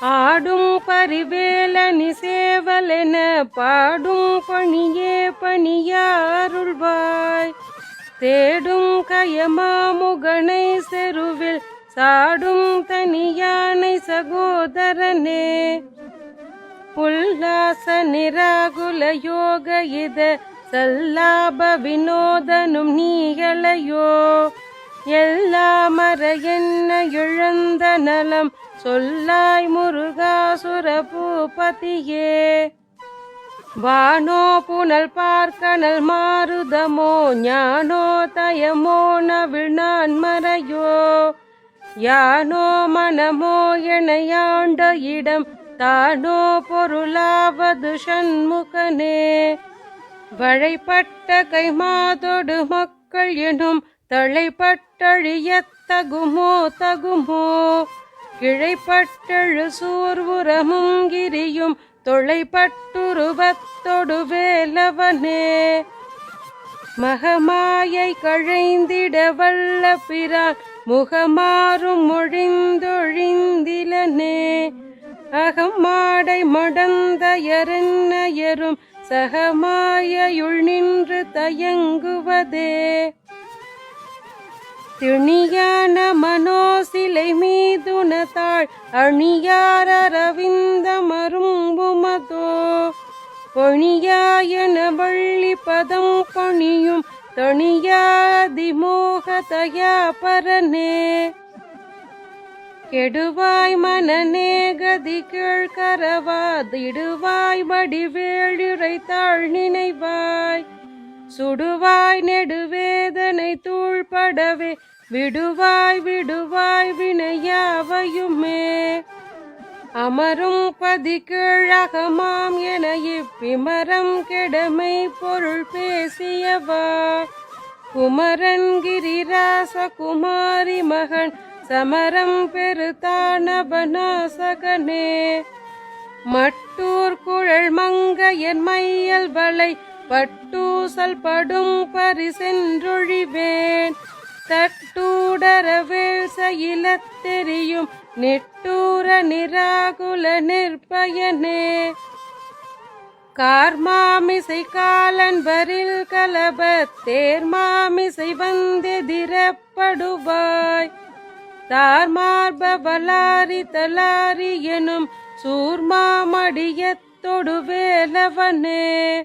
ஆடும் பரிவேலனி சேவலென பாடும் பணியே பணியாருள்வாய். தேடும் கயமாமுகனை செருவில் சாடும் தனியானை சகோதரனே. உல்லாச நிராகுல யோக இத சல்லாப வினோதனும் நீகளையோ எல்லாம் மர என்ன இழந்த நலம் சொல்லாய் முருகாசுர பூபதியே வானோ புனல் பார்க்கனல் மாறுதமோ ஞானோ தயமோ நவிழ்நான் மறையோ. யானோ மனமோ எனையாண்ட இடம் தானோ பொருளாவது சண்முகனே. வழைப்பட்ட கைமாதொடு மக்கள் எனும் தழைப்பட்டழிய தகுமோ? தகுமோ கிழைப்பட்டழு சூர்வுரமும் கிரியும் தொலைப்பட்டுருவத்தொடு வேலவனே. மகமாயை கழைந்திட வல்ல பிரான் முகமாறும் மொழிந்தொழிந்திலனே. அகமாடை மடந்தயரென்னயரும் சகமாயுள் நின்று தயங்குவதே. திணியான மனோசிலை மீதுனதாள் அணியார் அரவிந்த மரும்புமதோ பொணியாயன வள்ளி பதம் பணியும் தணியாதிமோக தயா பரனே கெடுவாய் மனநே கதி கீழ்கரவாதிடுவாய் வடிவேழிரை தாழ் நினைவாய். சுடுவாய் நெடுவேதனை தூள்படவே விடுவாய் விடுவாய் வினையாவையுமே. அமரும் பதி கீழகமாம் என இப்பிமரம் கெடமை பொருள் பேசியவா. குமரன் கிரிராச குமாரி மகன் சமரம் பெருதானபனாசகனே மட்டூர் குழல் மங்கையன் மையல் வளை பட்டூசல் படும் பரிசென்றொழிவேன். தட்டூடரவேள் சயிலத் தெரியும் நெட்டூர நிராகுல நிற்பயனே. கார்மாமிசை காலன் வரில் கலப தேர்மாமிசை வந்தெதிரப்படுவாய் தார்மார்ப வலாரி தலாரி எனும் சூர்மாமடியத்தொடு வேலவனே